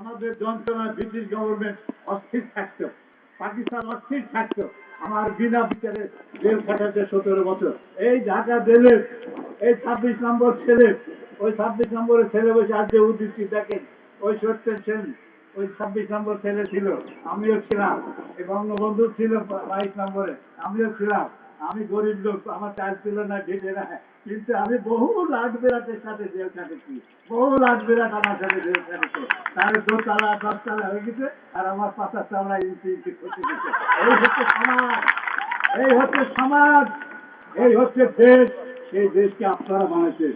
আমাদের যন্ত্রণা British government অস্থির থাকতো। পাকিস্তান অস্থির থাকতো। আমার বিনা বিচারে জেল খাটাচ্ছে সতেরো বছর। এই ঢাকা জেলের এই ছাব্বিশ নম্বর ছেলে, ওই ছাব্বিশ নম্বরের ছেলে বসে আজ যে উদ্দিচ্ছি দেখেন, ওই সত্যের সেন, ওই ছাব্বিশ নম্বর ছেলে ছিল, আমিও ছিলাম। এই বঙ্গবন্ধু ছিল বাইশ নম্বরে, আমিও ছিলাম। আমি গরিব লোক, আমার চাল ছিল না ঢেকে না কিন্তু আমি বহু লাখ বিরাটের সাথে জেল কাটেছি বহু লাখ বিরাট আমার সাথে জেল কাটেছে তার দোতলা দশতলা হয়ে গেছে, আর আমার পাতার চামড়া ইঞ্চি ইঞ্চি ক্ষতি গেছে এই হচ্ছে সমাজ। এই হচ্ছে সমাজ। এই হচ্ছে দেশ। সেই দেশকে আপনারা বানাইছেন।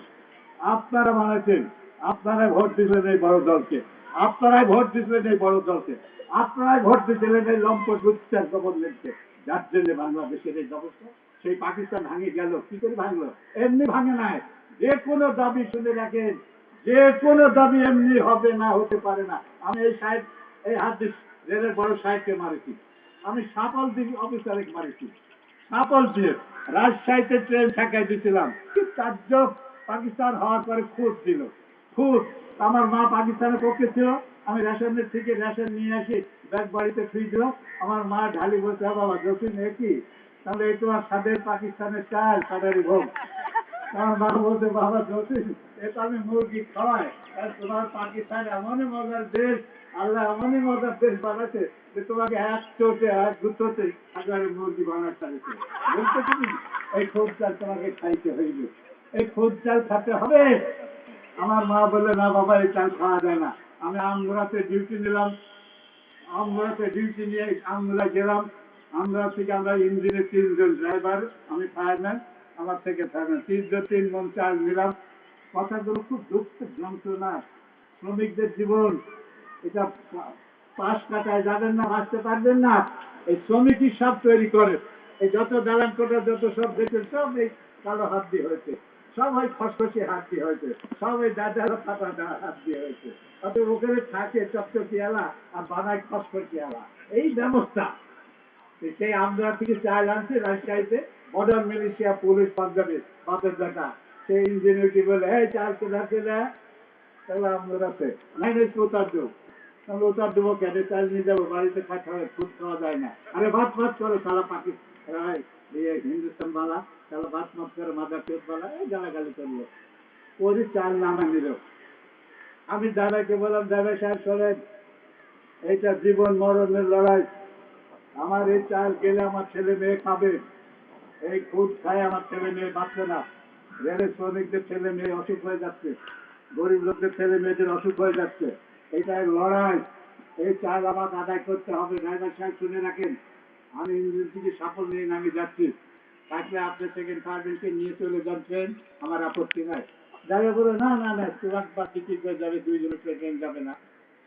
আপনারা বানাইছেন। আপনারাই ভোট দিলেন এই বড় দলকে। আপনারাই ভোট দিলেন এই বড় দলকে। আপনারাই ভোট দিয়েছিলেন এই লম্পট লুচ্চার গভর্নমেন্টকে। যার জন্য বাংলাদেশের এই অবস্থা। সেই পাকিস্তান ভাঙে গেল। কি করে ভাঙলো? এমনি ভাঙে নাই। যে কোনো দাবি শুনে রাখেন। যে কোনো দাবি এমনি হবে না, হতে পারে না। আমি এই সাহেব, এই হাত রেলের বড় সাহেবকে মারেছি। আমি সাপল দিকে অফিসারে মারেছি। সাপল দিয়ে রাজশাহীতে ট্রেন ঠেকাই দিয়েছিলাম। কি কার্য পাকিস্তান হওয়ার পরে খুঁত দিল। খুঁত। আমার মা পাকিস্তানের পক্ষে ছিল। আমি রেশনের থেকে রেশন নিয়ে আসি ব্যাগ বাড়িতে ফ্রি দিল। আমার মা ঢালি "হ্যাঁ বাবা জসিম এ কি? তাহলে এই তোমার সাদের পাকিস্তানের চাল, সাদারি ভোগ। আমার মা বলছে, বাবা জসিম এটা আমি মুরগি খাওয়াই তোমার পাকিস্তান এমনই মজার দেশ, আল্লাহ এমনই মজার দেশ বানাচ্ছে যে তোমাকে এক চোটে, এক দুটোতে আগারে মুরগি বানাতে বলতে তুমি এই খোঁজ চাল তোমাকে খাইতে হইবে। এই খোঁজ চাল খাতে হবে? আমার মা বললে, না বাবা, এই চাল খাওয়া যায় না। আমি আমগুড়াতে ডিউটি নিলাম। আমগুড়াতে ডিউটি নিয়ে আমগুড়া গেলাম। আমরা থেকে আমরা ইঞ্জিনের তিনজন ড্রাইভার, আমি ফায়ারম্যান, আমার থেকে ফায়ারম্যান। তিনজন, তিন মন চাল নিলাম। কথাগুলো খুব দুঃখ, যন্ত্রণা, শ্রমিকদের জীবন। এটা পাশ কাটায় যাবেন না, বাঁচতে পারবেন না। এই শ্রমিকই সব তৈরি করে। এই যত দালান কোটা যত সব দেখেন সব এই কালো হাত দিয়ে হয়েছে। সব ওই খসখসে হাত দিয়ে হয়েছে। সব ওই দাদারা ফাটা হাত দিয়ে হয়েছে। অত ওখানে থাকে চকচকি এলা আর বানায় খসখসি এলা এই ব্যবস্থা। সেই আমদার থেকে চাল আনছে রাজশাহীতে মডার্ন মিলিশিয়া পুলিশ পাঞ্জাবে বাপের বেটা সেই ইঞ্জিনিয়ারিটি বলে, এই চাল কোথা ছেলে তাহলে আমরাতে নাই নাই দেবো তাহলে উতার দেবো কেটে চাল নিয়ে যাব, বাড়িতে খাতে হবে খুদ খাওয়া যায় না। আরে ভাত ভাত করে সারা পাকিস্তান ইয়ে হিন্দুস্তান বালা, তাহলে ভাত মাত করে মাদা পেট বালা, এই গালাগালি করল। ওরই চাল নামা নিল আমি দাদাকে বললাম, দাদা সাহেব, শোনেন, এইটা জীবন মরণের লড়াই। আমার এই চাল গেলে আমার ছেলে মেয়ে খাবে। এই খুদ খায় আমার ছেলে মেয়ে বাঁচবে না। রেলের শ্রমিকদের ছেলে মেয়ে অসুখ হয়ে যাচ্ছে। গরিব লোকদের ছেলে মেয়েদের অসুখ হয়ে যাচ্ছে। এটাই লড়াই। এই চাল আমাকে আদায় করতে হবে। ড্রাইভার সাহেব শুনে রাখেন। আমি ইঞ্জিন থেকে সাফল নিয়ে নামে যাচ্ছি। থাকলে আপনি সেকেন্ড পার্টিকে নিয়ে চলে যান ট্রেন আমার আপত্তি নাই। ড্রাইভার বলে, না না না তোমার বা টিকিট করে যাবে। দুইজনে ট্রেন যাবে না।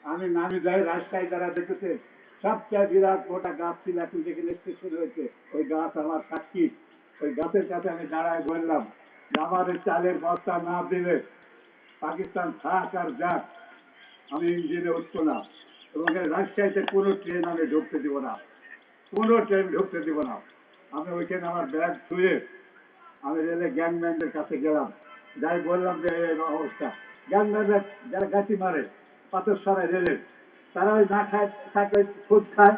আমি নামে যাই, রাস্তায় যারা দেখেছে সবচেয়ে বিরাট মোটা গাছ ছিল এখন যেখানে স্টেশন হয়েছে। ওই গাছ আমার সাক্ষী। ওই গাছের কাছে আমি দাঁড়ায় বললাম, আমার চালের বস্তা না দিলে পাকিস্তান থাক আর যাক, আমি ইঞ্জিনে উঠবো না এবং রাজশাহীতে কোনো ট্রেন আমি ঢুকতে দিব না। কোনো ট্রেন ঢুকতে দিব না। আমি ওইখানে আমার ব্যাগ ছুঁয়ে আমি রেলে গ্যাংম্যানদের কাছে গেলাম। যাই বললাম যে অবস্থা। গ্যাংম্যানরা যারা গাছি মারে পাথর সরাই রেলের তারা ওই না খায় থাকে খুদ খায়।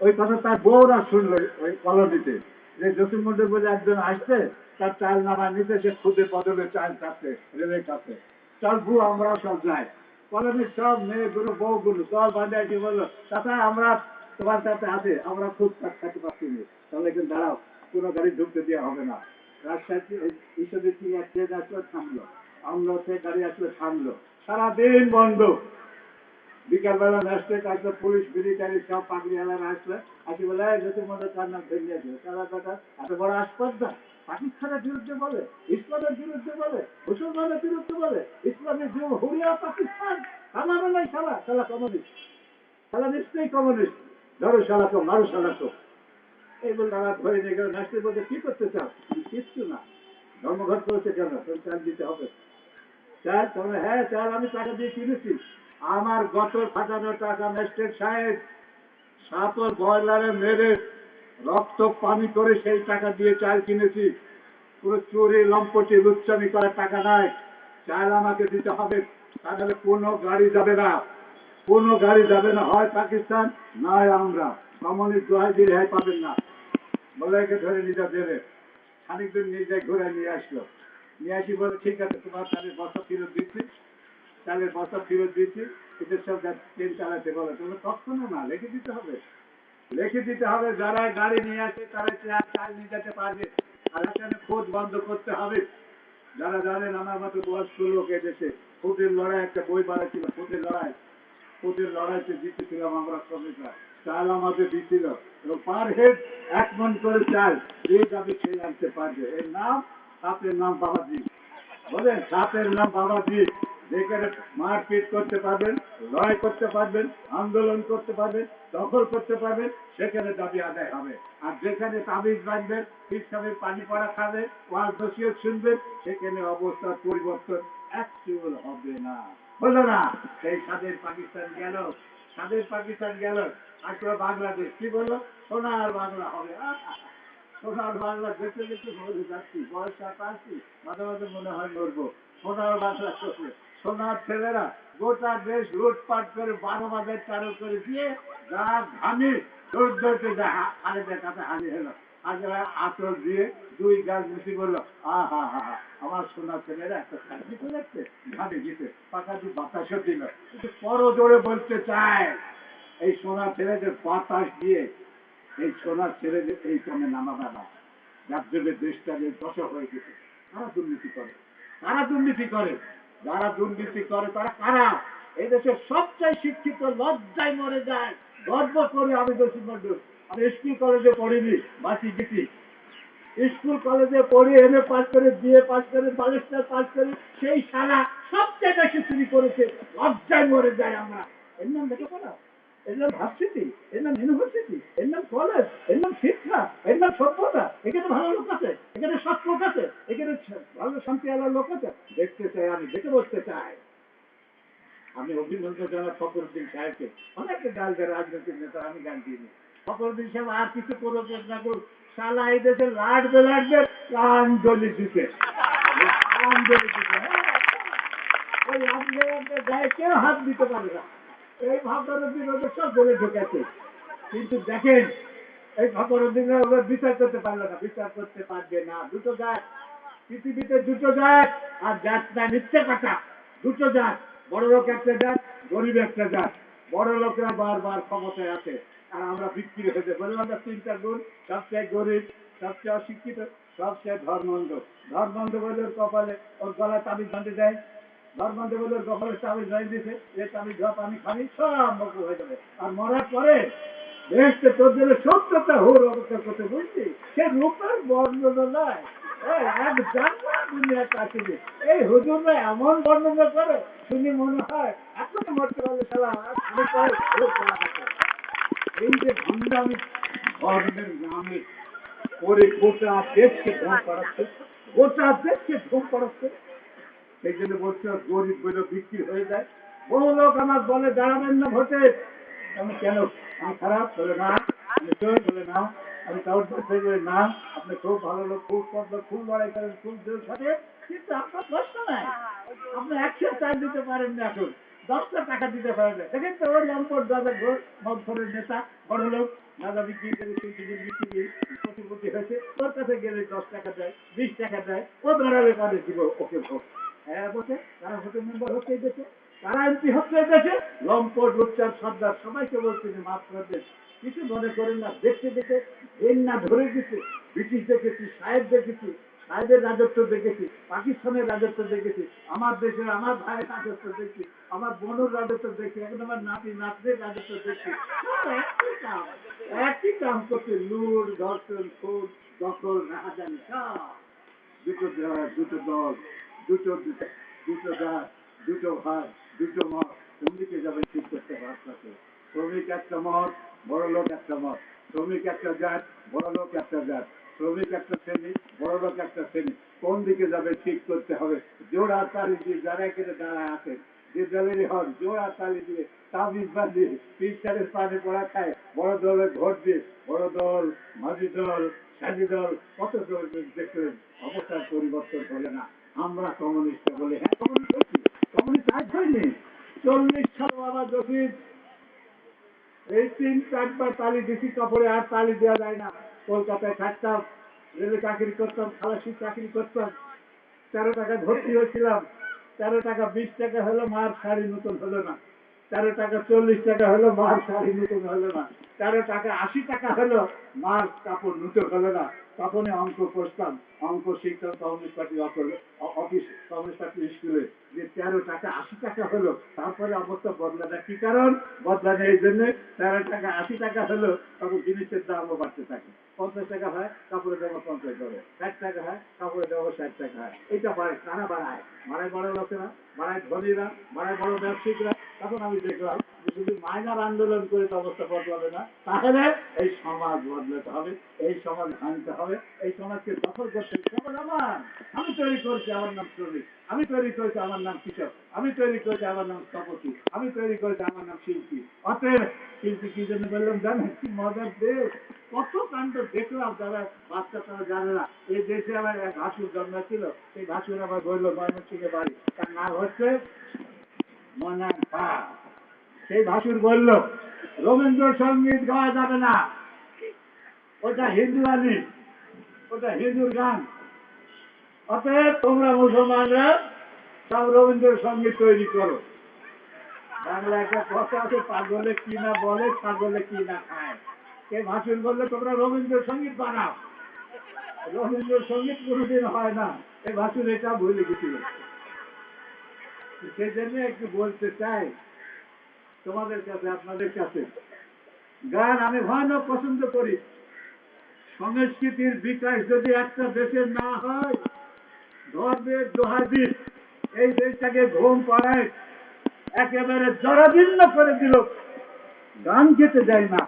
ওই কথা তার বউরা শুনলো ওই কলোনিতে। যে জসিম মন্ডল বলে একজন আসছে, তার চাল নামা নিতে, সে খুদে বদলে চাল চাচ্ছে রেলের কাছে। চল বউ আমরাও সব যাই। কলোনির সব মেয়েগুলো, বউগুলো দল বাঁধে কি বলল, চাচা, আমরা তোমার সাথে আছে, আমরা খুব খাতে পারছি না। তাহলে কিন্তু দাঁড়াও, কোনো গাড়ি ঢুকতে দেওয়া হবে না। রাজশাহী ঈশ্বরের ট্রেন আসলো, থামলো। আমরা সে গাড়ি আসলে, থামলো। সারাদিন বন্ধ। বিকালবেলা ম্যাজিস্ট্রেট আসলে পুলিশ মিলিটারি সব পাগড়ি আলার আসলে। আসি বলে যদি মনে তার নাম ভেঙে দিল তারা কথা এত বড় আসপর্দা পাকিস্তানের বিরুদ্ধে বলে। ইসলামের বিরুদ্ধে বলে। মুসলমানের বিরুদ্ধে বলে। ইসলামের হুরিয়া পাকিস্তান। আমার নাই শালা শালা কমিউনিস্ট। শালা নিশ্চয়ই কমিউনিস্ট। ধরো তো মারো তো এই বলে তারা ধরে নিয়ে গেল ম্যাজিস্ট্রেট বলছে, কি করতে চাও? কিচ্ছু না। ধর্মঘট করেছে কেন? চাল দিতে হবে। স্যার তবে হ্যাঁ স্যার, আমি টাকা দিয়ে কিনেছি। আমার গত ফাটানো টাকা ম্যাজিস্ট্রেট সাহেব সাপর বয়লারে মেরে রক্ত পানি করে সেই টাকা দিয়ে চাল কিনেছি। পুরো চুরি, লম্পটি লুচ্চামি করার টাকা নাই। চাল আমাকে দিতে হবে, তাহলে কোনো গাড়ি যাবে না। কোনো গাড়ি যাবে না, হয় পাকিস্তান, নয় আমরা। কমিউনিস্ট দোহাই দিয়ে রেহাই পাবেন না। বলে ধরে নিজে দেবে খানিকদিন নিজে ঘুরে নিয়ে আসলো। নিয়ে আসি বলে, ঠিক আছে, তোমার চালের বস্তা ফেরত দিচ্ছি। চালের বস্তা ফেরত দিচ্ছি এদের সব ট্রেন চালাতে বলে তুমি কখনো না লিখে দিতে হবে। লিখে দিতে হবে, যারা গাড়ি নিয়ে আসে, তারা চা- চাল নিয়ে যেতে পারবে। আর এখানে খোঁজ বন্ধ করতে হবে। যারা জানেন, আমার মতো বয়স্ক লোক এদেশে ফুটের লড়াই একটা বই বানাচ্ছিল ফুটের লড়াই। ফুটের লড়াইতে জিতেছিলাম আমরা শ্রমিকরা। চাল আমাদের দিচ্ছিল এবং পার হেড এক মন করে চাল যে যাবে সে আনতে পারবে। এর নাম সাপের নাম বাবাজি। বলেন, সাপের নাম বাবাজি। যেখানে মারপিট করতে পারবেন, লড়াই করতে পারবেন, আন্দোলন করতে পারবেন, দখল করতে পারবেন, সেখানে দাবি আদায় হবে। আর যেখানে তাবিজ বাঁধবেন হিসাবে পানি পড়া খাবে ওয়াজ দোষীয় শুনবেন, সেখানে অবস্থার পরিবর্তন অ্যাকচুয়াল হবে না। হলো না, সেই স্বাদের পাকিস্তান গেল স্বাদের পাকিস্তান গেল, আসলে বাংলাদেশ, কি বলল? সোনার বাংলা হবে! সোনার বাংলা দেখতে দেখতে বলে যাচ্ছি, বয়স আসছি মাঝে মাঝে মনে হয় মরবো সোনার বাংলা চোখে, সোনার ছেলেরা গোটা দেশ লুটপাট করে বারো বাজার চালু করে দিয়ে ঘামি কাছে হানি হলো। আগে আতর দিয়ে দুই গাছ মিশি বলল, আ, হা হা আমার সোনার ছেলেরা একটা শান্তি করে যাচ্ছে ঘামে পাকা দু দিল। কিন্তু জোরে বলতে চায়, এই সোনার ছেলেদের বাতাস দিয়ে এই সোনার ছেলেদের এই কামে নামাবে না। যার জন্য দেশটা যে দশা হয়ে গেছে, তারা দুর্নীতি করে। তারা দুর্নীতি করে। যারা দুর্নীতি করে, তারা কারা? এই দেশের সবচেয়ে শিক্ষিত, লজ্জায় মরে যায়, গর্ব করে আমি দোষী মন্ডল আমি স্কুল কলেজে পড়িনি বাঁচি গেছি। স্কুল কলেজে পড়ি এম এ পাস করে বিএ পাস করে বালেস্টার পাস করে, সেই সারা সবচেয়ে বেশি চুরি করেছে, লজ্জায় মরে যায় আমরা। এর নাম দেখে পড়া এর নাম ভার্সিটি, এর নাম ইউনিভার্সিটি এর নাম কলেজের নাম শিক্ষা, এর নাম সভ্যতা, এখানে ভালো লোক আছে, এখানে সৎ লোক আছে, এখানে ভালো শান্তি আলার লোক আছে। দেখতে চাই আমি, দেখে বসতে চাই। আমি অভিনন্দন জানাই ফখরুদ্দিন সাহেবকে। অনেকে গাল দেয় রাজনৈতিক নেতা, আমি গান দিইনি ফখরুদ্দিন সাহেব আর কিছু করুক না করুক সালা এই দেশে লাটবে লাটবে দলি দিতে। দলি দিতে। হ্যাঁ। ওই আপনি আপনার গায়ে কেউ হাত দিতে পারে না। এই ভাবনারুদ্দিন ওদের সব বলে ঢুকেছে। কিন্তু দেখেন, এই ভাবনারুদ্দিন ওদের বিচার করতে পারল না, বিচার করতে পারবে না। দুটো জাত, পৃথিবীতে দুটো জাত, আর জাতটা মিথ্যে কথা। দুটো জাত, বড় লোক একটা জাত, গরিব একটা জাত। বড় লোকরা বারবার ক্ষমতায় আছে, আর আমরা বিক্রি হয়েছে বললাম না তিনটা গুণ, সবচেয়ে গরিব, সবচেয়ে অশিক্ষিত, সবচেয়ে ধর্মন্ধ। ধর্মন্ধ বলে ওর কপালে, ওর গলায় তাবিজ বাঁধে দেয় এই এমন বর্ণনা করে মনে হয় এখন মরতে পারলে। এই যে নামে করে গোটা দেশকে ধ্বংস করাচ্ছে গোটা দেশকে করাচ্ছে সেই জন্য বলছে, গরিব বলে বিক্রি হয়ে যায়। বহু লোক আমার বলে, দাঁড়াবেন না ভোটে। আমি কেন? আমি খারাপ, বলে না। আমি চোর বলে না। আমি বলতে বলে না। আপনি খুব ভালো লোক, খুব লোক খুব লড়াই করেন, খুব জোর সাথে কিন্তু আপনার প্রশ্ন নাই। আপনি একশো চার দিতে পারেন না এখন। দশটা টাকা দিতে পারেন না। দেখেন তো, ওই লম্পট দাদা ঘোর মধ্যরের নেতা, বড় লোক। দাদা বিক্রি করে সুযোগ বিক্রি করে প্রতিপত্তি হয়েছে। ওর কাছে গেলে দশ টাকা দেয়, বিশ টাকা দেয়। ও দাঁড়ালে কাজে দিব ওকে ভোট। হ্যাঁ তারা হচ্ছে এমপি হচ্ছে দেশে। লম্পট সর্দার, সবাইকে বলছে যে কিছু মনে করেন না, দেখতে দেখে ধরে দিতে। ব্রিটিশ দেখেছি, সাহেব দেখেছি, সাহেবের রাজত্ব দেখেছি, পাকিস্তানের রাজত্ব দেখেছি, আমার দেশের, আমার ভাইয়ের রাজত্ব দেখছি, আমার বোনের রাজত্ব দেখছি, এখন আমার নাতি নাতদের রাজত্ব দেখছি। একই কাম করছে। লুট, ধর্ষণ, খুন, দখল, রাহাজানি, সব। দুটো দুটো দল। দুটো দুটো গাছ দুটো ভাই দুটো মত দিকে যাবে ঠিক করতে পারছে শ্রমিক একটা মত, বড় লোক একটা মত। শ্রমিক একটা জাত, বড় লোক একটা জাত। শ্রমিক একটা শ্রেণি, বড় লোক একটা শ্রেণি। কোন দিকে যাবে ঠিক করতে হবে? জোড়া তালি দিয়ে যারা এখানে দাঁড়ায় আছেন, যে দলেরই হন, জোড়া তালি দিয়ে তাবিজ বাঁধিয়ে পিসারের পানে পড়া খায়, বড় দলের ভোট দিয়ে, বড় দল, মাঝি দল, সাজি দল, কত দল দেখলেন, অবস্থার পরিবর্তন হলে না। আমরা কমিউনিস্ট বলে হ্যাঁ কমিউনিস্ট কমিউনিস্ট আজ হয়নি। চল্লিশ সাল বাবা জসিম, এই তিন চারবার তালি দিছি কাপড়ে আর তালি দেওয়া যায় না। কলকাতায় থাকতাম, রেলে চাকরি করতাম, খালাসির চাকরি করতাম, তেরো টাকা ভর্তি হয়েছিলাম, তেরো টাকা বিশ টাকা হলো মার, শাড়ি নতুন হলো না। তেরো টাকা চল্লিশ টাকা হলো মার, শাড়ি নতুন হলো না। তেরো টাকা আশি টাকা হলো মার, কাপড় নতুন হলো না। তখনই অঙ্ক করতাম। অঙ্ক শিখতাম communist party office communist party স্কুলে যে তেরো টাকা, আশি টাকা হলো, তারপরে অবস্থা বদলাটা কি কারণ? বদলা এই জন্য তেরো টাকা, আশি টাকা হলো, তখন জিনিসের দামও বাড়তে থাকে। পঞ্চাশ টাকা হয়, কাপড়ের দাম পঞ্চাশ টাকা ষাট টাকা হয়, কাপড়ের দাম ষাট টাকা হয়। এটা বাড়ে কারা বাড়ায়? বাড়ায় বড় লোকেরা, বাড়ায় ধনীরা, বাড়ায় বড় ব্যবসায়িকরা তখন আমি দেখলাম যে শুধু মাইনার আন্দোলন করে তো অবস্থা বদলাবে না, তাহলে এই সমাজ বদলাতে হবে, এই সমাজ ভাঙতে হবে, এই সমাজকে দখল করতে হবে আমি তৈরি করেছি, আমার নাম শ্রমিক আমি তৈরি করেছি, আমার নাম কৃষক। আমি তৈরি করেছি, আমার নাম স্থপতি। আমি তৈরি করেছি, আমার নাম শিল্পী। অতএব শিল্পী কি জন্য বললাম জানেন? কি মজার দেশ। কত কাণ্ড দেখলাম বাচ্চা তারা জানে না। এই দেশে আমার এক ঘাসুর জন্মেছিল। সেই ঘাসুর আমার বলল ময়মনসিংহে বাড়ি। তার নাম হচ্ছে মনান পা সেই ভাসুর বলল রবীন্দ্রসঙ্গীত গাওয়া যাবে না। ওটা হিন্দু গানি ওটা হিন্দুর গান। অতএব তোমরা মুসলমানরা সব রবীন্দ্রসঙ্গীত তৈরি করো। বাংলা একটা কথা আছে, পাগলে কি না বলে, ছাগলে কি না খায়। সে ভাসুর বললে তোমরা রবীন্দ্রসঙ্গীত বানাও। রবীন্দ্রসঙ্গীত কোনোদিন হয় না। এই ভাসুর এটা ভুলে গেছিল। সেই জন্য একটু বলতে চাই, তোমাদের কাছে, আপনাদের কাছে। গান আমি ভয়ানক পছন্দ করি। সংস্কৃতির বিকাশ যদি একটা দেশের না হয়, ধর্মের দোহাদিস এই দেশটাকে ঘুম পাড়ায় একেবারে জরাজীর্ণ করে দিল। গান খেতে যায় না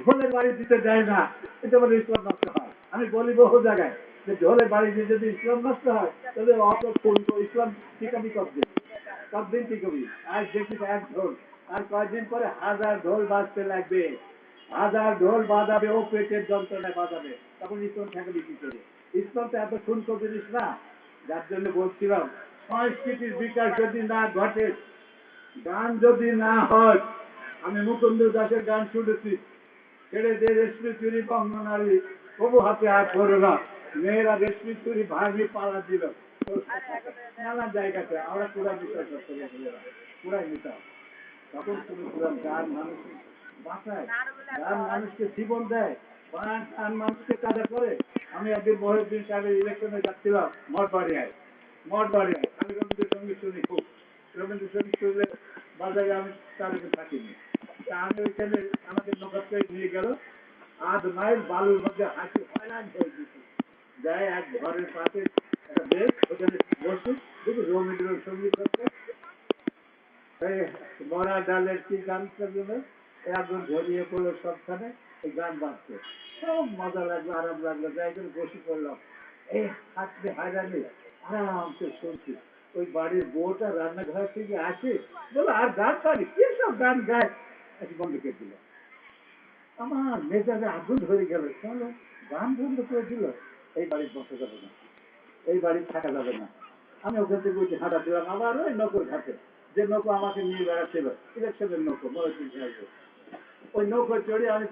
ঢোলের বাড়ি দিতে যায় না, এটা বলে ইসলাম নষ্ট হয়। আমি বলি বহু জায়গায় যে ঢোলের বাড়ি দিয়ে যদি ইসলাম নষ্ট হয়, তাহলে অত তো ইসলাম ঠিকানি কবদিন কবদিন ঠিকবি আজ দেখি এক ঢোল। আর কয়েকদিন পরে হাজার ঢোল বাজতে লাগবে। হাজার ঢোল বাজাবে, ও পেটের যন্ত্রণায় বাজাবে। তখন ইসলাম থাকবে কি করে ইসলাম তো এত শুনকো জিনিস না, যার জন্য বলছিলাম, সংস্কৃতির বিকাশ যদি না ঘটে, গান যদি না হয়, আমি মুকুন্দ দাসের গান শুনেছি। ছেড়ে দে রেশমি চুরি বঙ্গনারী তবু হাতে আর পড়ো না। মেয়েরা রেশমি চুরি ভাঙি পালা দিল। নানা জায়গাতে আমরা পুরা বিশ্বাস করতে পুরাই নিতাম তখন তুমি পুরান গান মানুষ বাঁচায়। গান মানুষকে জীবন দেয়। গান গান মানুষকে কাজা করে। আমি একদিন মহিউদ্দিন সাহেবের ইলেকশনে যাচ্ছিলাম মঠবাড়িয়ায়। মঠবাড়িয়ায়। আমি রবীন্দ্রসঙ্গীত শুনি খুব। রবীন্দ্রসঙ্গীত শুনলে বাজারে আমি তার থাকিনি। তা আমি ওইখানে আমাকে নৌকার নিয়ে গেল। আধ মাইল বালুর মধ্যে হাসি হয়রান হয়ে গেছি। যাই এক ঘরের পাশে একটা বেশ ওখানে বসে। দেখি রবীন্দ্রসঙ্গীত হচ্ছে। মরা ডালের কি গান করবে একজন ঝরিয়ে পড়ল সবখানে, এই গান বাজছে। খুব মজা লাগল, আরাম লাগল, যাই বসে পড়লাম। এই হাঁটতে হাজারে আরামসে শুনছি। ওই বাড়ির বউটা রান্নাঘর থেকে আসে, বলো, আর গান পারি কি সব গান গায়? বন্ধ করে দিল। আমার মেজাজে আগুন ধরে গেল। চলো, গান বন্ধ করে দিল। এই বাড়ির বসে যাবে না। এই বাড়ি থাকা যাবে না। আমি ওখান থেকে উঠে হাঁটা দিলাম। আবার ওই নৌকোর ঘাটে। যে নৌকো আমাকে নিয়ে বেড়াচ্ছিল ইলেকশনের নৌকো সাহেব ওই নৌকো আমি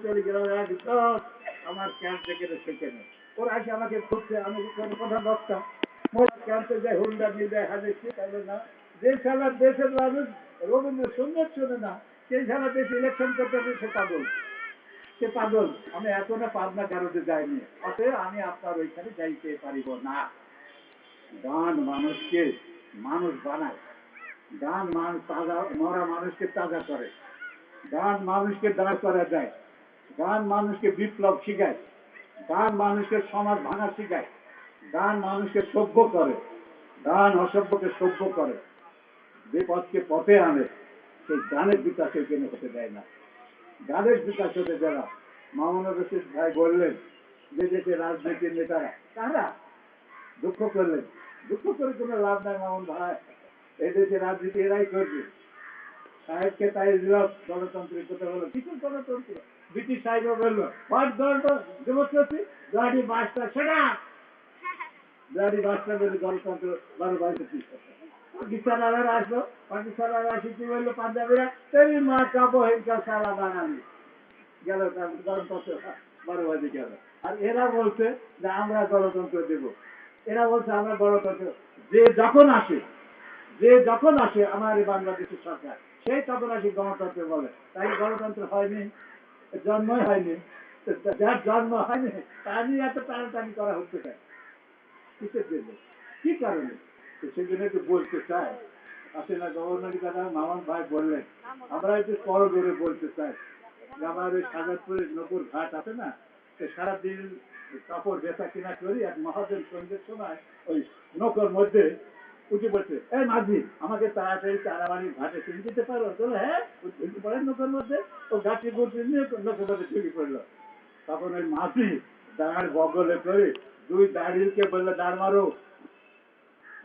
না। যে সেই সারা ইলেকশন করতে হবে সে পাগল। সে পাগল। আমি পাবনা কারোতে যাইনি, অতএব আমি আপনার ওইখানে যাইতে পারিব না। গান মানুষকে মানুষ বানায় গান মানুষ তাজা, মরা মানুষকে তাজা করে। গান মানুষকে দাঁড় করা যায় গান মানুষকে বিপ্লব শিখায়, গান মানুষকে সমাজ ভাঙা শিখায়, গান মানুষকে সভ্য করে, গান অসভ্যকে সভ্য করে। যে পথকে পথে আনে, সেই গানের বিকাশের জন্য হতে দেয় না। গানের বিকাশ হতে না। মামুনুর রশিদ ভাই বললেন যে দেশে রাজনীতির নেতারা তারা দুঃখ করলেন। দুঃখ করে কোনো লাভ নাই মামুন ভাই। এই দেশে রাজনীতি এরাই করবে। সাহেবকে তাই দিল গণতন্ত্রের কথা বলো। কিছু গণতন্ত্র? ব্রিটিশ সাহেব বলল হোয়াট ডেমোক্রেসি ব্লাডি বাসটা সেটা। ব্লাডি বাসটা বলে গণতন্ত্র বারো পাকিস্তানারা আসলো, পাকিস্তানারা আসি কি বলল, পাঞ্জাবিরা মা কাবো সারা বানানি। গেল গণতন্ত্র বারো বাজে গেল। আর এরা বলছে যে, আমরা গণতন্ত্র দেব। এরা বলছে, আমরা গণতন্ত্র, যে যখন আসে, যে যখন আসে আমার বাংলাদেশের সরকার। সেই আসে গণতন্ত্র বলে। তাই গণতন্ত্র হয়নি, জন্মই হয়নি, যার জন্ম হয়নি তা নিয়ে এত টানাটানি করা হচ্ছে কেন? কিসের জন্য? কি কারণে? সেই জন্য একটু বলতে চাই। আসলে না গভর্নর দাদা, মামন ভাই বললেন, আমরা একটু বড় করে বলতে চাই। আমার ওই সাগরপুরের নকুর ঘাট আছে না, সে সারাদিন কাপড় বেচা কিনা করি, এক মহাজন সন্ধ্যের সময় ওই নৌকোর মধ্যে উঠে পড়ছে এই মাঝি, আমাকে তাড়াতাড়ি তারাবাড়ির ঘাটে চিনি দিতে পারো? চলে হ্যাঁ ঢুকে পড়ে নৌকোর মধ্যে, ও গাছে গুটি নিয়ে নৌকোর মধ্যে ঢুকে পড়ল। তখন ওই মাঝি দাঁড় বগলে করে দুই দাঁড়িয়ে বলল, দাঁড় মারো।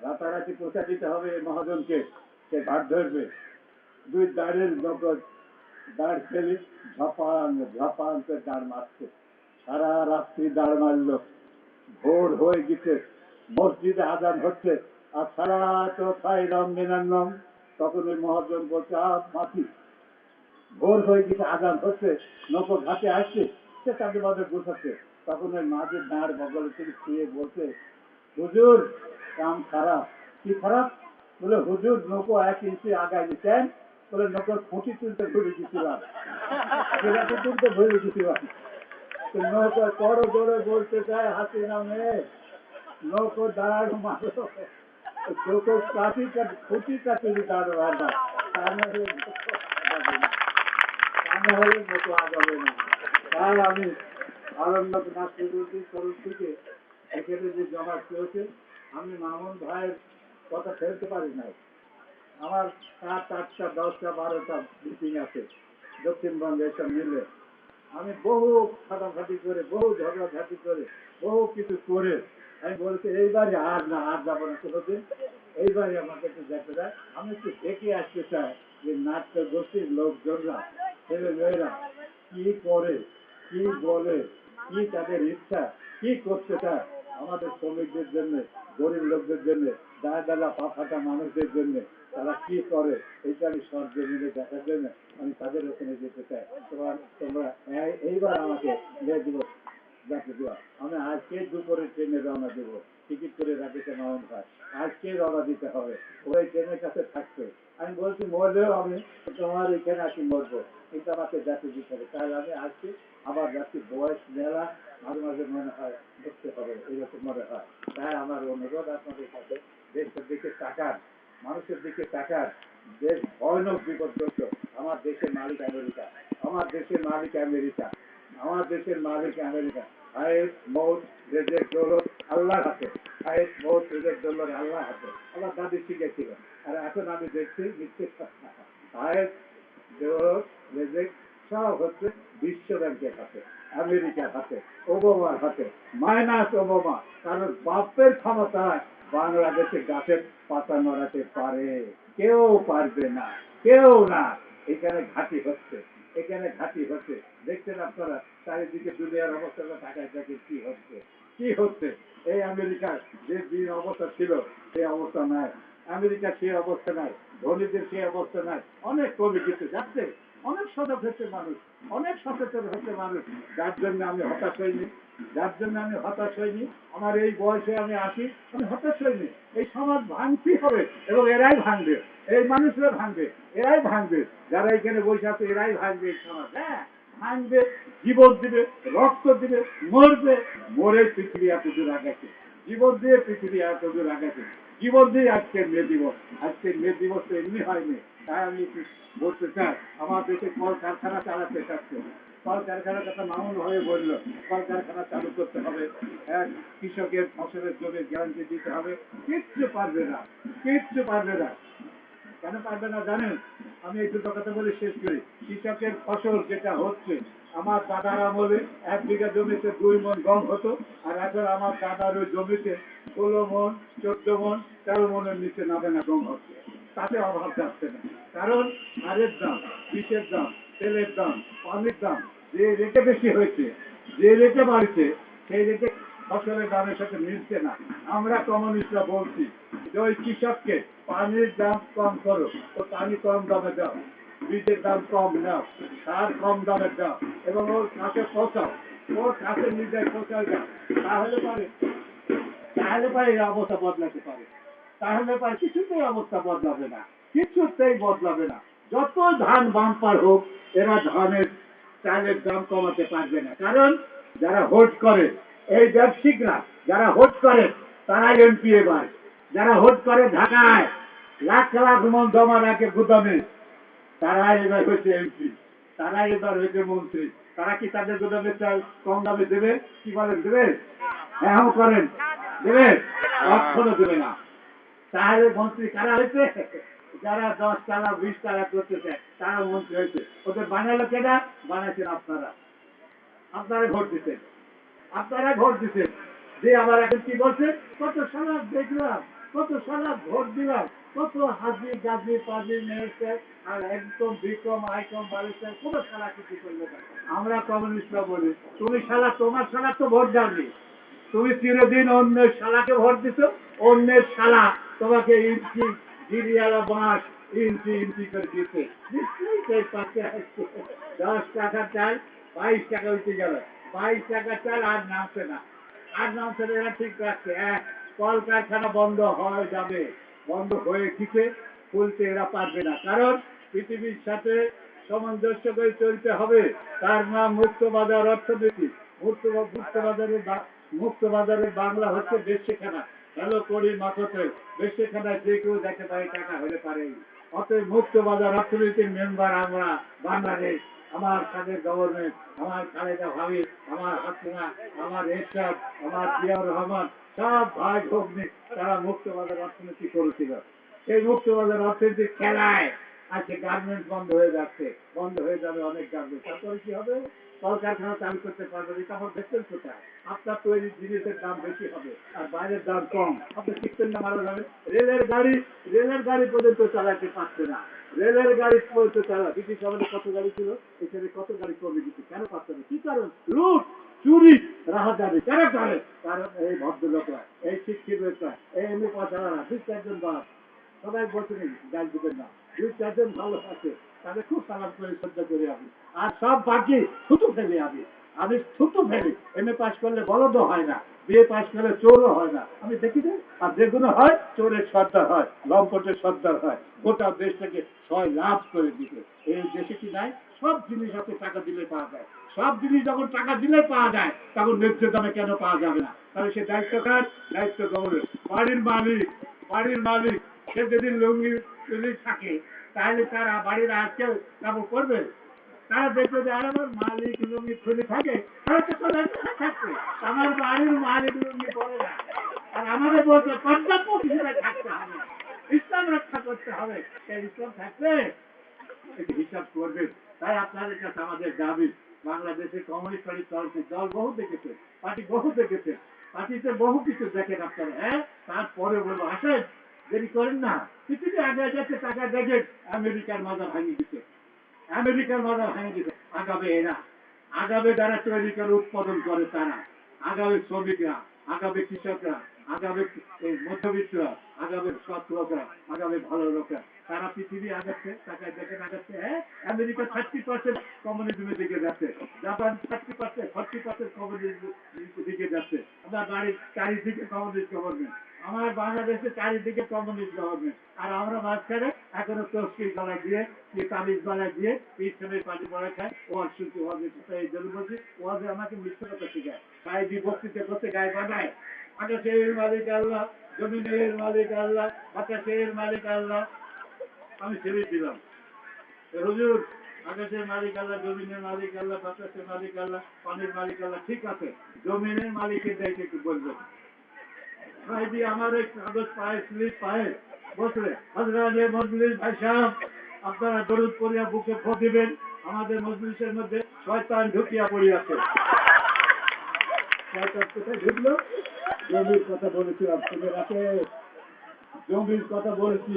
রাতারাতি পোষা দিতে হবে মহাজনকে, সে ঘাট ধরবে। দুই দাঁড়ের নৌকো দাঁড় ফেলি ঝপান ঝপান করে দাঁড় মারছে। সারা রাত্রি দাঁড় মারলো। ভোর হয়ে গেছে, মসজিদে আজান হচ্ছে। আর মিনান্নম। তখন মহাজন বলছে মাটি ভোর হয়ে গেছে হচ্ছে, নৌকো ঘাটে আসছে, সে বসাচ্ছে তখন ওই মাঝের দাঁড় থেকে শুয়ে বলছে, হুজুর কাম খারাপ, কি খারাপ? বলে, হুজুর, নৌকো এক ইঞ্চি আগায় দিচ্ছেন বলে নৌকোর খুঁটি তুলতে ভুলে গেছিলাম। সেটাকে তুলতে ভুলে গেছিলাম। তো নৌকো বড় জোরে বলতে চায় হাসি নামে নৌকো দাঁড় মারো আমি মামুন ভাইয়ের কথা ফেলতে পারি নাই। আমার সাত, আটটা, দশটা, বারোটা মিটিং আছে, দক্ষিণবঙ্গে এসব মিলে। আমি বহু খাটাখাটি করে, বহু ঝগড়াঝাটি করে, বহু কিছু করে আমি বলছি, এইবারে আর না, আর যাব না কোনোদিন। এইবারে আমাকে একটু যেতে দেয়। আমি একটু দেখে আসতে চাই যে নাট্য গোষ্ঠীর লোকজনরা, ছেলে মেয়েরা কি করে, কি বলে, কি তাদের ইচ্ছা, কি করতে চায় আমাদের শ্রমিকদের জন্য, গরিব লোকদের জন্য, দায় দালা পা ফাটা মানুষদের জন্য, তারা কি করে, এইটা আমি সর্বে মিলে দেখার জন্য আমি তাদের ওখানে যেতে চাই। তোমার, তোমরা এই- এইবার আমাকে নিয়ে দিব। আমি আজকে ট্রেনে রওনা দেবো। টিকিট করে আজকে রওনা দিতে হবে। ওই ট্রেনের কাছে আমি বলছি মরলেও আমি। তোমার এখানে আসি মরবো। কিন্তু আমাকে দিতে হবে তাহলে আমি আজকে যাচ্ছি বয়স, মেলা, মাঝে মাঝে মনে হয় হবে, এরকম মনে হয়। তাই আমার অনুরোধ আপনাদের কাছে, দেশের দিকে তাকান, মানুষের দিকে তাকান। দেশ ভয়ানক বিপদগ্রস্ত। আমার দেশের মালিক আমেরিকা। আমার দেশের মালিক আমেরিকা আমার দেশের মালিক আমেরিকা আয়েস মৌত রেজের দৌলত আল্লাহর হাতে আয়েস মৌত রেজের দৌলত আল্লাহর হাতে আমার দাদি শিখেছিল আর এখন আমি দেখছি নিশ্চিত আয়েস দৌলত রেজেক সব হচ্ছে বিশ্ব ব্যাংকের হাতে আমেরিকার হাতে ওবামার হাতে মাইনাস ওবামা কারণ বাপের ক্ষমতায় বাংলাদেশে গাছের পাতা নড়াতে পারে। কেউ পারবে না, কেউ না। এখানে ঘাটি হচ্ছে, এখানে ঘাটি হচ্ছে। দেখছেন আপনারা, চারিদিকে দুনিয়ার অবস্থাটা টাকায় থাকে, কি হচ্ছে? কি হচ্ছে? এই আমেরিকার যে দিন অবস্থা ছিল সেই অবস্থা নাই। আমেরিকার সেই অবস্থা নাই, ধনীদের সেই অবস্থা নাই। অনেক কমে গেছে যাচ্ছে, অনেক সজাগ হচ্ছে মানুষ, অনেক সচেতন হচ্ছে মানুষ। যার জন্য আমি হতাশ হইনি। যার জন্য আমি হতাশ হইনি। আমার এই বয়সে আমি আসি, আমি হতাশ হইনি। এই সমাজ ভাঙতেই হবে এবং এরাই ভাঙবে, এই মানুষরা ভাঙবে, এরাই ভাঙবে। যারা এখানে বসে আছে, এরাই ভাঙবে এই সমাজ। হ্যাঁ ভাঙবে, জীবন দিবে, রক্ত দিবে, মরবে। মরে পৃথিবী এত দূর আগাচ্ছে জীবন দিয়ে পৃথিবী এত দূর আগাচ্ছে জীবন দিয়ে আজকের মে দিবস। আজকের মে দিবস তো এমনি হয়নি। বলতে আমার দেশে চালাতে চাচ্ছে। কথা মামুন হয়ে বলল চালু করতে হবে। কৃষকের ফসলের জমির গ্যারান্টি দিতে হবে। কিচ্ছু পারবে না, কিচ্ছু পারবে না। কেন পারবে না জানেন? আমি এই দুটো কথা বলে শেষ করি। কৃষকের ফসল যেটা হচ্ছে, আমার দাদার আমলে এক বিঘা জমিতে দুই মন গম হতো, আর এখন আমার দাদার ওই জমিতে ষোলো মন, চোদ্দ মন, তেরো মনের নিচে নামে না গম হচ্ছে। তাতে অভাব যাচ্ছে না। কারণ সারের দাম, বিষের দাম, তেলের দাম, পানির দাম যে রেটে বেশি হয়েছে, যে রেটে বাড়ছে, সেই রেটে ফসলের দামের সাথে মিলছে না। আমরা কমিউনিস্টরা বলছি যে ওই কৃষককে পানির দাম কম করো ও পানি কম দামে দাও, বীজের দাম কম নাও, সার কম দামে দাও এবং ওর কাছে পচাও, ওর কাছে নিজে পৌঁছায় দাও তাহলে পারে তাহলে পারে অবস্থা বদলাতে পারে। তাহলে পারে কিছুতেই অবস্থা বদলাবে না, কিছুতেই বদলাবে না। যত ধান বাম্পার হোক, এরা ধানের চালের দাম কমাতে পারবে না। কারণ যারা হোট করে, এই ব্যবসায়িকরা যারা হোট করে তারা এমপি এবার। যারা হোট করে ঢাকায়, লাখ লাখ মন জমা রাখে গুদামে তারা এবার হয়েছে এমপি। তারা এবার হয়েছে মন্ত্রী। তারা কি তাদের গুদামে চাল কম দামে দেবে? কি বলেন, দেবে? হ্যাঁ করেন। দেবে? কখনো দেবে না। তাহলে মন্ত্রী কারা হয়েছে? যারা দশ টাকা বিশ টাকা করতেছে তারা মন্ত্রী হয়েছে। ওদের বানালো কেনা বানাইছেন আপনারা। আপনারা ভোট দিচ্ছেন আপনারা ভোট দিচ্ছেন যে আবার এখন কি বলছে? কত সালা দেখলাম, কত সালা ভোট দিলাম, কত হাজি, গাজি, পাজি মেয়েছে আর একদম বিকম আইকম বালিশের কোনো সালা কিছু করল আমরা কমিউনিস্টরা বলি, তুমি সালা তোমার সালা তো ভোট দাওনি। তুমি চিরদিন অন্যের শালাকে ভোট দিত অন্যের শালা তোমাকে ইঞ্চি গিরিয়ালা বাঁশ ইঞ্চি ইঞ্চি করে দিতে। দশ টাকা চাল, বাইশ টাকা উঠে গেল। বাইশ টাকা চাল আর নামছে না। আর নামছে না ঠিক রাখছে এক, কলকারখানা বন্ধ হয়ে যাবে। বন্ধ হয়ে কিছু খুলতে এরা পারবে না। কারণ পৃথিবীর সাথে সামঞ্জস্য করে চলতে হবে। তার নাম মুক্ত বাজার অর্থনীতি। মুক্ত মুক্ত বাজারের মুক্ত বাজারের বাংলা হচ্ছে দেশখানা যে কেউ টাকা পারে। অতএব মুক্ত বাজার অর্থনীতির মেম্বার আমরা, বাংলাদেশ, আমার কাদের গভর্নমেন্ট আমার ভাবি, আমার আমার এরশাদ, আমার রহমান, সব ভাই ভগ্নি তারা মুক্ত বাজার অর্থনীতি করেছিল। সেই মুক্ত বাজার অর্থনীতি খেলায় আজকে গার্মেন্টস বন্ধ হয়ে যাচ্ছে। বন্ধ হয়ে যাবে অনেক গার্মেন্টস তারপরে কি হবে? কলকারখানা চালু করতে পারবে না। তখন দেখছেন কোথায়? আপনার তৈরি জিনিসের দাম বেশি হবে আর বাইরের দাম কম। আপনি শিখতেন না মারা যাবে রেলের গাড়ি রেলের গাড়ি পর্যন্ত চালাতে পারছে না। রেলের গাড়ি পর্যন্ত চালা ব্রিটিশ আমলে কত গাড়ি ছিল? এখানে কত গাড়ি কমে গেছে? কেন পারছে না? কি কারণ? লুট, চুরি, রাহাজারি। কেন করে কারণ এই ভদ্রলোকরা এই শিক্ষিত এই এমনি পয়সাওয়ালা দুই চারজন বাস। সবাই বলছেন গাল দিবেন না। দুই চারজন ভালো আছে তাদের খুব সালাম করে শ্রদ্ধা করে আমি। আর সব বাকি থুতু ফেলে আমি। আমি থুতু ফেলি। এম পাশ করলে বলদও হয় না বিয়ে পাশ করলে চোরও হয় না। আমি দেখি না আর যেগুলো হয়, চোরের সর্দার হয়, লম্পটের সর্দার হয়। গোটা দেশটাকে ছয় লাভ করে দিতে এই দেশে কি নাই? সব জিনিস আপনি টাকা দিলে পাওয়া যায়। সব জিনিস যখন টাকা দিলে পাওয়া যায়, তখন ন্যায্য দামে কেন পাওয়া যাবে না? তাহলে সে দায়িত্ব কার? দায়িত্ব গভর্নমেন্ট বাড়ির মালিক বাড়ির মালিক, সে যদি লুঙ্গি লুঙ্গি থাকে, তাহলে তারা বাড়ির আজকে কাপড় করবে তারা দেখবে যে, আর, আমার মালিক লুঙ্গি খুলে থাকে থাকবে আমার বাড়ির মালিক লুঙ্গি পরে না। আর আমাদের বলতে হিসেবে থাকতে হবে ইসলাম রক্ষা করতে হবে। ইসলাম হিসাব করবেন। তাই আপনাদের কাছে আমাদের দাবি, বাংলাদেশের কমিউনিস্ট পার্টি চলছে দল বহু দেখেছে, পার্টি বহু দেখেছে। পার্টিতে বহু কিছু দেখেন আপনারা হ্যাঁ? তারপরে বলব, আসেন দেরি করেন না পৃথিবী আগে যাচ্ছে টাকা দেখেন, আমেরিকার মাজা ভাঙি দিচ্ছে আমেরিকার মাজা ভাঙি দিচ্ছে আগাবে এরা, আগাবে যারা তৈরি করে উৎপাদন করে তারা, আগাবে শ্রমিকরা, আগাবে কৃষকরা, আগাবে মধ্যবিত্তরা, আগাবে সৎ লোকরা আগাবে ভালো লোকরা। তারা পৃথিবী আগাচ্ছে টাকা দেখে আগাচ্ছে হ্যাঁ আমেরিকা থার্টি পার্সেন্ট কমিউনিজমের দিকে যাচ্ছে। Japan thirty percent forty percent communism দিকে যাচ্ছে। আপনার বাড়ির চারিদিকে কমিউনিস্ট গভর্নমেন্ট আমার বাংলাদেশে চারিদিকে কমিউনিস্ট গভর্নমেন্ট আর আমরা মাঝখানে এখনও তস্কির গলায় দিয়ে কি তাবিজ গলায় দিয়ে পিছনের পানি পড়া খায়। ওয়াজ শুনতে ওয়াজে এই জন্য বলছি, ওয়াজে আমাকে মিথ্যে কথা শেখায় তাই বক্তৃতা করতে গায়ে বানায় আকাশের মালিক আল্লাহ, জমিনের মালিক আল্লাহ, আকাশের মালিক আল্লাহ। আমি ছেড়ে দিলাম। হুজুর, আকাশের মালিক আল্লাহ, জমিনের মালিক আল্লাহ, বাতাসের মালিক আল্লাহ, পানির মালিক আল্লাহ, ঠিক আছে। জমিনের মালিকের দায়িত্ব একটু বলবেন। দি আমার এক কাগজ পায়ে, স্লিপ পায়ে। বসলে মজলিস ভাই সাহেব আপনারা দরুদ বুকে দিবেন। আমাদের মজলিসের মধ্যে শয়তান ঢুকিয়া পড়িয়াছে। শয়তান কোথায় ঢুকলো? জমির কথা বলেছিলাম তুমি রাতে জমির কথা বলেছি।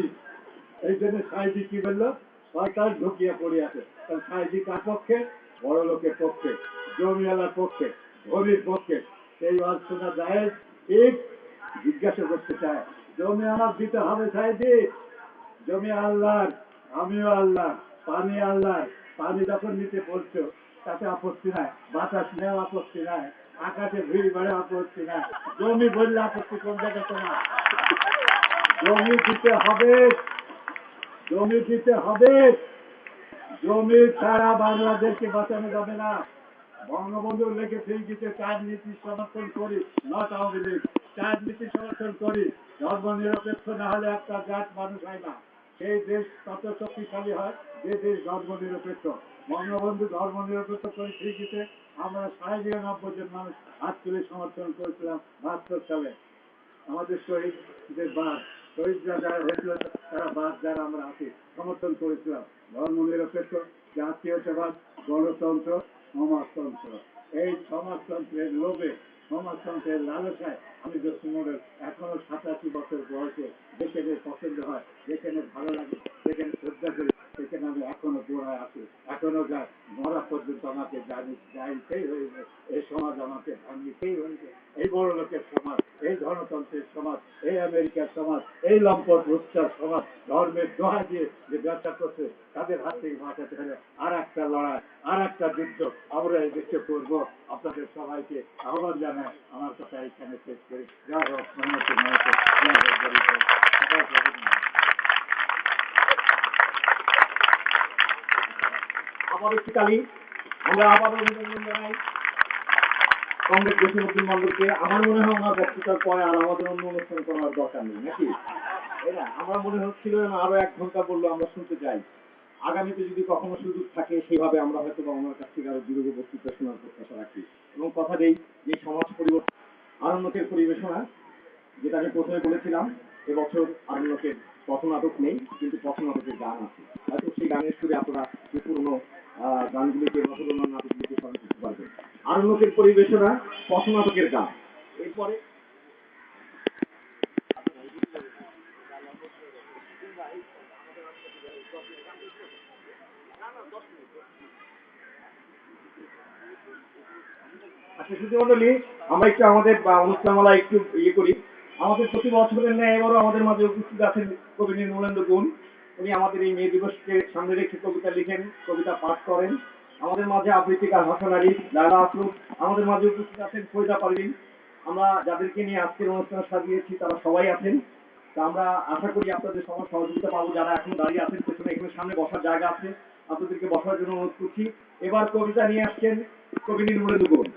এই জন্য সাইজি কি বলল? শয়তান ঢুকিয়া পড়িয়াছে। তাহলে সাইজি কার পক্ষে? বড় লোকের পক্ষে, জমিওয়ালার পক্ষে, ধনির পক্ষে। সেই ওয়াজ যায় ঠিক জিজ্ঞাসা করতে চায়, জমি আমার দিতে হবে সাইদি জমি আল্লাহর, আমিও আল্লাহ পানি আল্লাহর, পানি যখন নিতে বলছো তাতে আপত্তি নাই, বাতাস নেওয়া আপত্তি নাই, আকাশে ভিড় বেড়ে আপত্তি নাই, জমি বললে আপত্তি কোন জায়গায় তোমার? জমি দিতে হবে, জমি দিতে হবে, জমি ছাড়া বাংলাদেশকে বাঁচানো যাবে না। বঙ্গবন্ধু লেগে সেই দিতে চার নীতি সমর্থন করি নট আওয়ামী লীগ। চার নীতি সমর্থন করি। ধর্ম নিরপেক্ষ না হলে একটা জাত মানুষ হয় না। সেই দেশ তত শক্তিশালী হয় যে দেশ ধর্ম নিরপেক্ষ বঙ্গবন্ধু ধর্ম নিরপেক্ষ করে সেই আমরা সাড়ে নিরানব্বই জন মানুষ হাত তুলে সমর্থন করেছিলাম বাহাত্তর সালে। আমাদের শহীদদের বাদ শহীদরা যারা হয়েছিল, তারা বাদ যারা আমরা আছি সমর্থন করেছিলাম। ধর্ম নিরপেক্ষ জাতীয়তাবাদ, গণতন্ত্র, সমাজতন্ত্র। এই সমাজতন্ত্রের লোভে সমাজতন্ত্রের লালসায় আমি দক্ষিণবঙ্গের এখনও সাতাশি বছর বয়সে যেখানে পছন্দ হয়, যেখানে ভালো লাগে যেখানে শ্রদ্ধা করি। সেখানে আমি এখনও গোড়ায় আছি। এখনও যা মরা পর্যন্ত আমাকে জানি, জানিতেই হয়েছে এই সমাজ আমাকে ভাঙিতেই হয়েছে এই বড় লোকের সমাজ, এই ধনতন্ত্রের সমাজ, এই আমেরিকার সমাজ, এই লম্পট রুস্টার সমাজ, ধর্মের দোহা দিয়ে যে ব্যবসা করছে, তাদের হাত থেকে বাঁচাতে হলে আর একটা লড়াই আর একটা যুদ্ধ আমরা এই দেশে করব। আপনাদের সবাইকে আহ্বান জানাই, আমার কথা এখানে শেষ করি। জয় হোক মনোনীত মনোনীত জয় হোক গরিব হোক। সবাইকে অভিনন্দন। আবার একটু কালি আমরা আবার অভিনন্দন জানাই। কংগ্রেস জসীমুদ্দিন মন্ডলকে আমার মনে হয় ওনার বক্তৃতার পরে আর আমাদের অন্য অনুষ্ঠান করার দরকার নেই, নাকি? আমার মনে হচ্ছিল আরও এক ঘণ্টা বলল, আমরা শুনতে চাই। আগামীতে যদি কখনো সুযোগ থাকে সেভাবে আমরা হয়তো বা ওনার কাছ থেকে আরও দীর্ঘ বক্তৃতা শোনার প্রত্যাশা রাখি। এবং কথা দেই যে সমাজ পরিবর্তন আরণ্যকের পরিবেশনা যেটা আমি প্রথমে বলেছিলাম, এবছর আরণ্যকের পথনাটক নেই, কিন্তু পথনাটকের গান আছে। হয়তো সেই গানের সুরে আপনারা যে পুরনো গানগুলিকে বা পুরনো নাটকগুলিকে স্মরণ করতে পারবেন। আরণ্যকের পরিবেশনা পথনাটকের গান। এরপরে আচ্ছা সুধী মন্ডলী আমরা একটু আমাদের অনুষ্ঠানমালা একটু ইয়ে করি। আমাদের প্রতি বছরের ন্যায় এবারও আমাদের মাঝে উপস্থিত আছেন কবি নির্মলেন্দ্র গুণ। উনি আমাদের এই মে দিবসকে সামনে রেখে কবিতা লিখেন, কবিতা পাঠ করেন। আমাদের মাঝে আবৃত্তিকার হাসান আলী লালা আসলুম আমাদের মাঝে উপস্থিত আছেন ফৈদা পারভিন। আমরা যাদেরকে নিয়ে আজকের অনুষ্ঠান সাজিয়েছি, তারা সবাই আছেন। তা আমরা আশা করি আপনাদের সবার সহযোগিতা পাবো। যারা এখন দাঁড়িয়ে আছেন, পেছনে এখানে সামনে বসার জায়গা আছে, আপনাদেরকে বসার জন্য অনুরোধ করছি। এবার কবিতা নিয়ে আসছেন কবি নির্মলেন্দু গুণ।